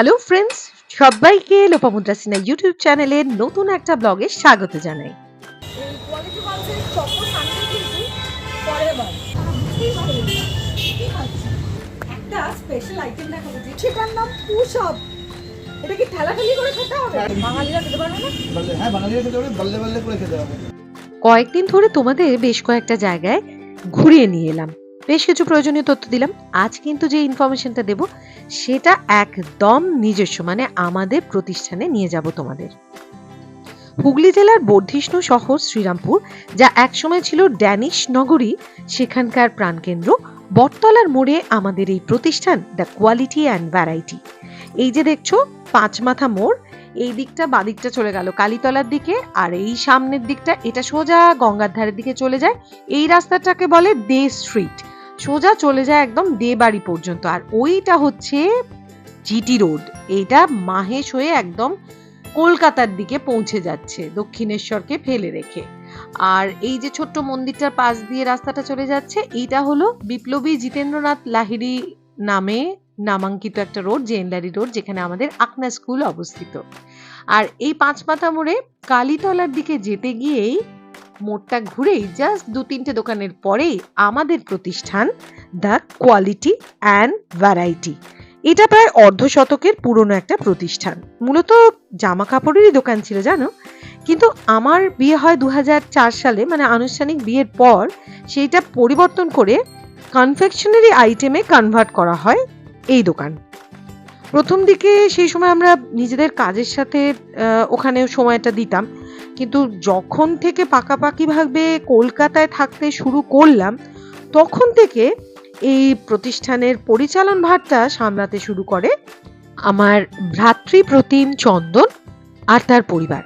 Hello friends সবাইকে Lopamudra Sinha YouTube চ্যানেলের নতুন একটা ব্লগে স্বাগত জানাই। এই কোয়ালিটি মাংসের চপ্পো সানডে কিন্তু পরের বার। বুঝতেই পারবেন না। কি খাচ্ছি? একটা স্পেশাল আইটেম দেখাবো যে নাম পুশ আপ এটা কি ঠেলাঠেলি করে খেতে হবে? বাঙালিরা খেতে পারবে না? হ্যাঁ বাঙালিরা খেতে হবে বললে বললে করে খেতে হবে। কয়েকদিন ধরে তোমাদের বেশ কয়েকটা জায়গায় ঘুরিয়ে নিয়ে এলাম। বেশ কিছু প্রয়োজনীয় তথ্য দিলাম। আজ কিন্তু যে ইনফরমেশনটা দেব, সেটা একদম নিজস্ব মানে আমাদের প্রতিষ্ঠানে নিয়ে যাব তোমাদের। হুগলি জেলার বর্ধিষ্ণু শহর, শ্রীরামপুর, যা একসময় ছিল ড্যানিশ নগরী, সেখানকার প্রাণকেন্দ্র, বটতলার মোড়ে আমাদের এই প্রতিষ্ঠান দ্য কোয়ালিটি অ্যান্ড ভ্যারাইটি এই যে দেখছ পাঁচ মাথা মোড়, এই দিকটা বাদিকটা চলে গেল, কালীতলার দিকে, আর এই সামনের দিকটা, এটা সোজা গঙ্গার ধারের দিকে চলে যায়। এই রাস্তাটাকে বলে দে স্ট্রিট সোজা চলে যায় একদম দে বাড়ি পর্যন্ত। আর ওইটা হচ্ছে জিটি রোড। এইটা মাহেশ হয়ে একদম কলকাতার দিকে পৌঁছে যাচ্ছে, দক্ষিণেশ্বরকে ফেলে রেখে। আর এই যে ছোট্ট মন্দিরটার পাশ দিয়ে রাস্তাটা চলে যাচ্ছে, এইটা হলো বিপ্লবী জিতেন্দ্রনাথ লাহিড়ি নামে নামাঙ্কিত একটা রোড, জেনলারি রোড, যেখানে আমাদের আকনা স্কুল অবস্থিত। আর এই পাঁচ পাঁচমাথা মোড়ে কালীতলার দিকে যেতে গিয়েই মোড়টা ঘুরেই জাস্ট দু তিনটে দোকানের পরেই আমাদের প্রতিষ্ঠান দ্য কোয়ালিটি অ্যান্ড ভ্যারাইটি এটা প্রায় অর্ধ শতকের পুরনো একটা প্রতিষ্ঠান। মূলত জামা কাপড়েরই দোকান ছিল, জানো? কিন্তু আমার বিয়ে হয় দু হাজার চার সালে মানে আনুষ্ঠানিক বিয়ের পর, সেইটা পরিবর্তন করে কনফেকশনারি আইটেমে কনভার্ট করা হয় এই দোকান। প্রথম দিকে সেই সময় আমরা নিজেদের কাজের সাথে ওখানে সময়টা দিতাম। কিন্তু যখন থেকে পাকাপাকিভাবে কলকাতায় থাকতে শুরু করলাম, তখন থেকে এই প্রতিষ্ঠানের পরিচালন ভারটা সামলাতে শুরু করে আমার ভ্রাতৃপ্রতিম চন্দন আর তার পরিবার।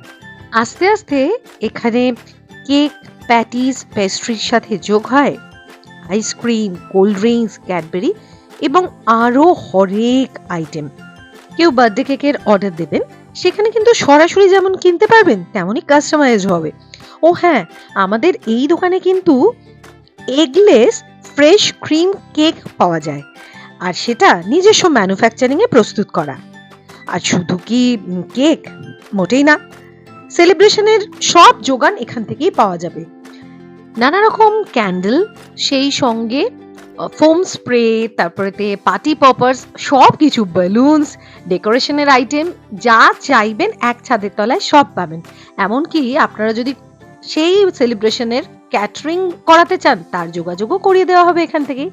আস্তে আস্তে এখানে কেক, প্যাটিস, পেস্ট্রির সাথে যোগ হয়, আইসক্রিম, কোল্ড ড্রিঙ্কস, ক্যাডবেরি এবং আরও হরেক আইটেম। কেউ বার্থডে কেকের অর্ডার দেবেন সেখানে কিন্তু সরাসরি যেমন কিনতে পারবেন, তেমনই কাস্টমাইজ হবে। ও হ্যাঁ আমাদের এই দোকানে কিন্তু এগলেস ফ্রেশ ক্রিম কেক পাওয়া যায়। আর সেটা নিজস্ব ম্যানুফ্যাকচারিংয়ে প্রস্তুত করা। আর শুধু কি কেক মোটেই না। সেলিব্রেশনের সব যোগান এখান থেকেই পাওয়া যাবে। নানা রকম ক্যান্ডেল সেই সঙ্গে ফোম স্প্রে তারপরেতে পার্টি পপার্স সব কিছু বেলুনস ডেকোরেশনের আইটেম যা চাইবেন এক ছাদের তলায় সব পাবেন। এমনকি আপনারা যদি সেই সেলিব্রেশনের ক্যাটারিং করাতে চান, তার যোগাযোগও করিয়ে দেওয়া হবে এখান থেকেই।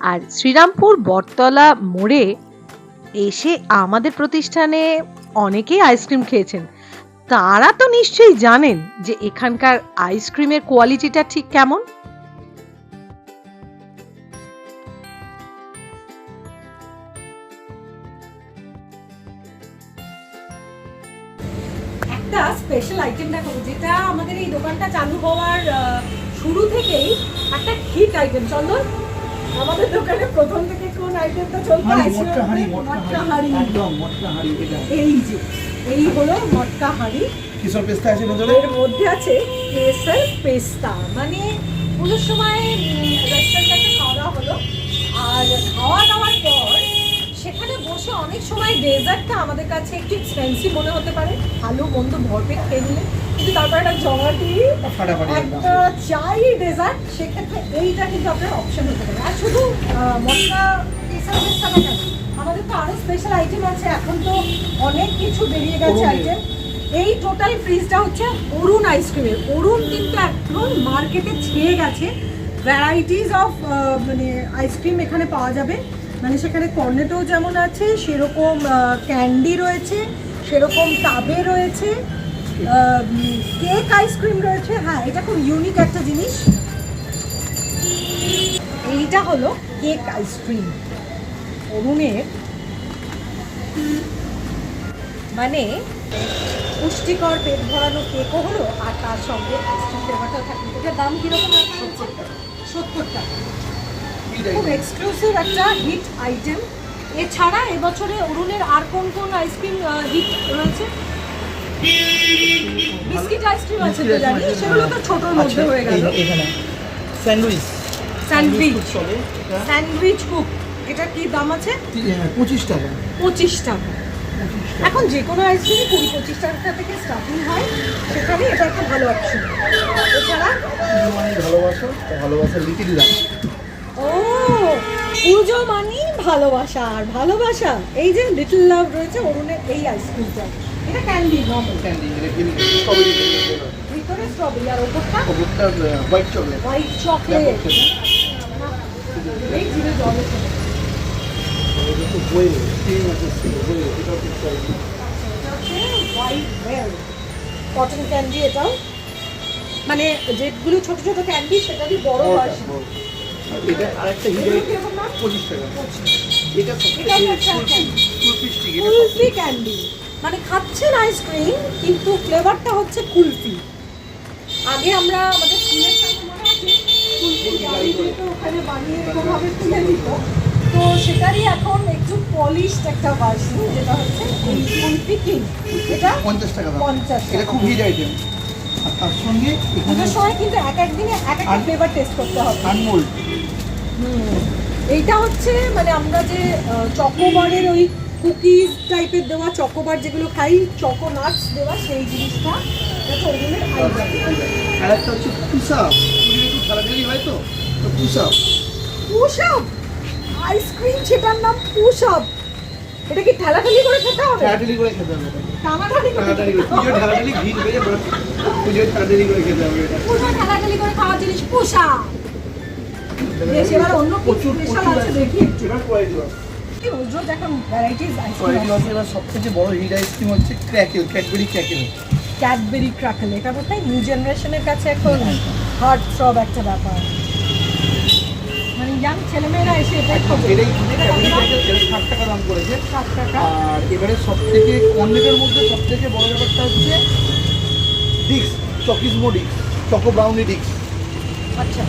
আর শ্রীরামপুর বটতলা মোড়ে এসে আমাদের প্রতিষ্ঠানে অনেকেই আইসক্রিম খেয়েছেন। তারা তো নিশ্চয়ই জানেন যে এখানকার আইসক্রিমের কোয়ালিটিটা ঠিক কেমন। একটা স্পেশাল আইটেম দেখাবো যেটা আমাদের এই দোকানটা চালু হওয়ার শুরু থেকেই একটা হিট আইটেম চন্দন আমাদের দোকানে প্রথম থেকে কোন আইটেমটা চলতো মটকা হাঁড়ি এই যে এই হলো মটকা হাঁড়ি। কিশোর পেস্তা আছে এর মধ্যে আছে কেসার পেস্তা। মানে পুজোর সময় রেস্টুরেন্টে খাওয়া হলো আর খাওয়া দাওয়ার পর সেখানে অনেক সময় ডেজার্টটা আমাদের কাছে একটু এক্সপেন্সিভ মনে হতে পারে। ভালো মন্দ ভরপেট খেয়ে কিন্তু তারপর একটা জমাটি একটা চাই ডেজার্ট সেক্ষেত্রে এইটা কিন্তু আপনার অপশন হতে পারে। আর শুধু মশলা না কেন? আমাদের তো আরও স্পেশাল আইটেম আছে। এখন তো অনেক কিছু বেরিয়ে গেছে আইটেম এই টোটাল ফ্রিজটা হচ্ছে অরুণ আইসক্রিমের অরুণ কিন্তু এখন মার্কেটে ছেয়ে গেছে। ভ্যারাইটিস অফ মানে আইসক্রিম এখানে পাওয়া যাবে। মানে সেখানে কর্নেটো যেমন আছে, সেরকম ক্যান্ডি রয়েছে, সেরকম টাবে রয়েছে কেক আইসক্রিম রয়েছে। হ্যাঁ এটা খুব ইউনিক একটা জিনিস। এইটা হলো কেক আইসক্রিম। অরুণের মানে পুষ্টিকর পেট ভরানো কেকও হলো, আর তার সঙ্গে আইসক্রিম ফ্লেভারটাও থাকবে। এটার দাম কীরকম সত্তর টাকা। খুব এক্সক্লুসিভ একটা হিট আইটেম এছাড়া এবছরে অরুণের আর কোন কোন আইসক্রিম হিট রয়েছে? বিস্কিট আইসক্রিম আছে তো জানি সেগুলো তো ছোটোর মধ্যে হয়ে গেল। আচ্ছা, এখানে। স্যান্ডউইচ স্যান্ডউইচ স্যান্ডউইচ কুক এটা কি দাম আছে? হ্যাঁ, পঁচিশ টাকা। পঁচিশ টাকা। এখন যে কোনো আইসক্রিম কুড়ি পঁচিশ টাকা থেকে স্টার্টিং হয় সেখানে এটা একটা ভালো অপশন এছাড়া মানে ভালোবাসা ভালোবাসার লাভ। ও পুজো মানি ভালোবাসা আর ভালোবাসা। এই যে লিটল লাভ রয়েছে অরুণের এই আইসক্রিমটা এটা ক্যান্ডি নর্মাল ভিতরে স্ট্রবেরি আর ওপরটা? ওপরটা হোয়াইট চকলেট হোয়াইট চকলেট এই জল কটন ক্যান্ডি এটাও। মানে যেগুলো ছোট ছোট ক্যান্ডি সেটারই বড় ভার্সন আর এটা আরেকটা? পঁচিশ টাকা। এটা কুলফি ক্যান্ডি মানে খাচ্ছেন আইসক্রিম কিন্তু ফ্লেভারটা হচ্ছে কুলফি। আগে আমরা আমাদের স্কুলের সামনে কুলফি গাড়ি দিত ওখানে বানিয়ে এরকমভাবে তুলে দিত। তো সেটারই এখন একটু পলিশড একটা ভার্সন যেটা হচ্ছে এই কুলফি কিং এটা পঞ্চাশ টাকা পঞ্চাশ এটা খুব হিট আইটেম আর তার সঙ্গে এখানে সময় কিন্তু এক এক দিনে এক একটা ফ্লেভার টেস্ট করতে হবে। এইটা হচ্ছে মানে আমরা যে চকোবারের ওই কুকিজ টাইপের দেওয়া চকোবার যেগুলো খাই চকো নাটস দেওয়া সেই জিনিসটা আর একটা হচ্ছে পুষাপ একটু ঠেলাঠেলি হয় তো? তো পুষাপ পুষাপ আইসক্রিম সেটার নাম পুষাপ এটা কি ঠেলাঠেলি করে খেতে হবে? ঠেলাঠেলি করে খেতে হবে। হয়ে বড় হিট আইসক্রিম হচ্ছে Crackle Cadbury Crackle Cadbury Crackle এটা বোধহয় নিউ জেনারেশনের কাছে এখন হার্ট সব একটা ব্যাপার। ইয়াং ছেলেমেয়েরা এসে এটাই ষাট টাকা দাম করেছে। ষাট টাকা। আর এবারে সব থেকে অন্যের মধ্যে সব থেকে বড় ব্যাপারটা হচ্ছে? ডিক্স চকিসমো ডিক্স চকো ব্রাউনি ডিক্স। আচ্ছা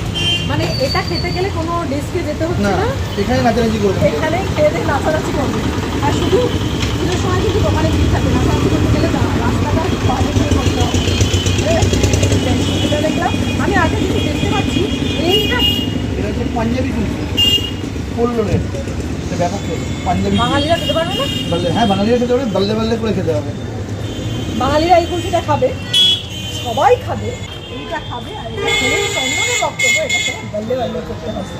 মানে এটা খেতে গেলে কোনো ডেস্কে যেতে হচ্ছে না না? এখানে নাচানাচি করবে এখানে খেয়ে দিয়ে নাচানাচি করবে আর শুধু পুজোর সময় কিন্তু দোকানে ভিড় থাকে নাচানাচি করতে গেলে না রাস্তাটা বাইরে থেকে করতে হবে এ, এটা দেখলাম আমি আগে যদি দেখতে পাচ্ছি এইটা এটা হচ্ছে পাঞ্জাবি কুলফি কোল্লোনের এটা ব্যাপক খেয়ে পাঞ্জাবি কুলফি। বাঙালিরা খেতে পারবে না বাল্লে হ্যাঁ বাঙালিরা খেতে হবে বাল্লে বাল্লে করে খেতে হবে। বাঙালিরা এই কুলফিটা খাবে, সবাই খাবে, এইটা খাবে, আর এটা খেলে চন্দনের বক্তব্য, এটা খেলে বাল্লে বাল্লে করতে হবে।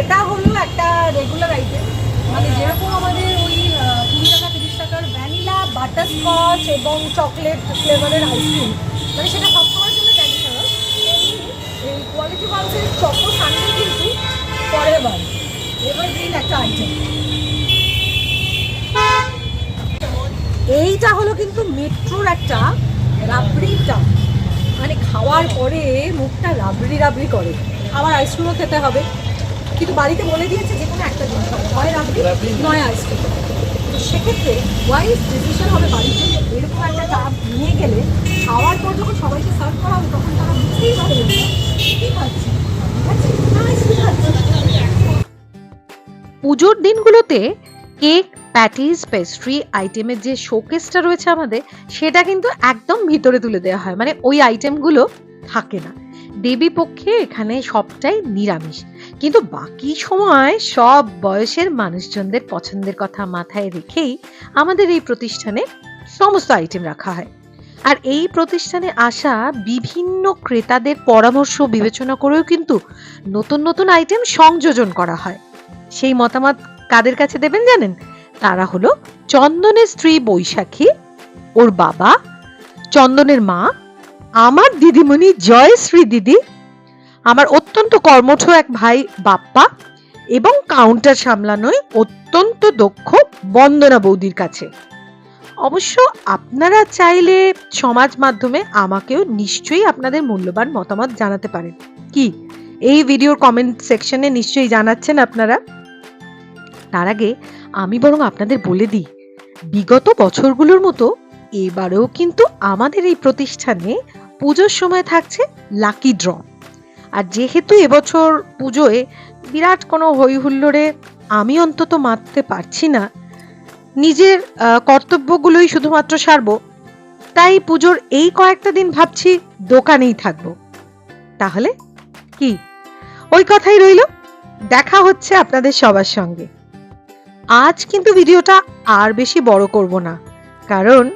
এটা হলো একটা রেগুলার আইটেম মানে যেরকম আমাদের ওই কুড়ি টাকা, তিরিশ টাকার ভ্যানিলা বাটার স্কচ এবং চকলেট ফ্লেভারের আইসক্রিম মানে সেটা সবসময়ের জন্য ট্র্যাডিশনাল এই কোয়ালিটি মাউসের চকো সানডে কিন্তু পরের বার এভারগ্রিন একটা আইটেম এইটা হলো কিন্তু মেট্রোর একটা রাবড়ির টান মানে খাওয়ার পরে মুখটা রাবড়ি রাবড়ি করে। আবার আইসক্রিমও খেতে হবে। কিন্তু বাড়িতে বলে দিয়েছে যে কোনো একটা জিনিস হয় রাবড়ি নয় আইসক্রিম তো সেক্ষেত্রে ওয়াইজ ডিসিশন হবে বাড়ির জন্য এরকম একটা চাপ নিয়ে গেলে খাওয়ার পর যখন সবাইকে সার্ভ করা হবে তখন তারা বুঝতেই পারবে কী খাচ্ছি? পুজোর দিনগুলোতে কেক প্যাটিস, পেস্ট্রি, আইটেমের যে শোকেসটা রয়েছে আমাদের, সেটা কিন্তু একদম ভিতরে তুলে দেওয়া হয়। মানে ওই আইটেমগুলো থাকে না। দেবী পক্ষে এখানে সবটাই নিরামিষ। কিন্তু বাকি সময় সব বয়সের মানুষজনদের পছন্দের কথা মাথায় রেখেই আমাদের এই প্রতিষ্ঠানে সমস্ত আইটেম রাখা হয়। আর এই প্রতিষ্ঠানে আসা বিভিন্ন ক্রেতাদের পরামর্শ, বিবেচনা করেও কিন্তু নতুন নতুন আইটেম সংযোজন করা হয়। সেই মতামত কাদের কাছে দেবেন জানেন? তারা হলো চন্দনের স্ত্রী বৈশাখী, ওর বাবা, চন্দনের মা, আমার দিদিমণি জয়শ্রী দিদি, আমার অত্যন্ত কর্মঠ এক ভাই বাপ্পা এবং কাউন্টার সামলানোয় অত্যন্ত দক্ষ বন্দনা বৌদির কাছে। অবশ্য আপনারা চাইলে সমাজ মাধ্যমে আমাকেও নিশ্চয়ই আপনাদের মূল্যবান মতামত জানাতে পারেন। কি? এই ভিডিওর কমেন্ট সেকশনে নিশ্চয়ই জানাচ্ছেন আপনারা। তার আগে আমি বরং আপনাদের বলে দিই, বিগত বছরগুলোর মতো এবারেও কিন্তু আমাদের এই প্রতিষ্ঠানে পুজোর সময় থাকছে লাকি ড্র। আর যেহেতু এবছর পুজোয় বিরাট কোনো হই হুল্লোড়ে আমি অন্তত মারতে পারছি না, নিজের কর্তব্যগুলোই শুধুমাত্র সারবো, তাই পুজোর এই কয়েকটা দিন ভাবছি দোকানেই থাকব। তাহলে কি? ওই কথাই রইল। দেখা হচ্ছে আপনাদের সবার সঙ্গে। আজ কিন্তু ভিডিওটা আর বেশি বড় করব না। কারণ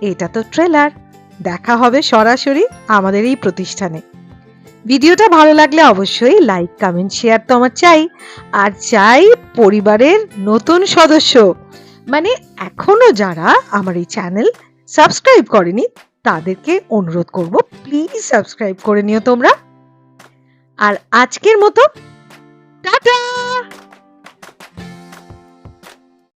এটা তো ট্রেলার দেখা হবে সরাসরি আমাদের এই প্রতিষ্ঠানে। ভিডিওটা ভালো লাগলে অবশ্যই লাইক কমেন্ট শেয়ার তো আমার চাই। আর চাই পরিবারের নতুন সদস্য। মানে এখনও যারা আমার এই চ্যানেল সাবস্ক্রাইব করেনি, তাদেরকে অনুরোধ করব প্লিজ সাবস্ক্রাইব করে নিও তোমরা। আর আজকের মতো, টাটা!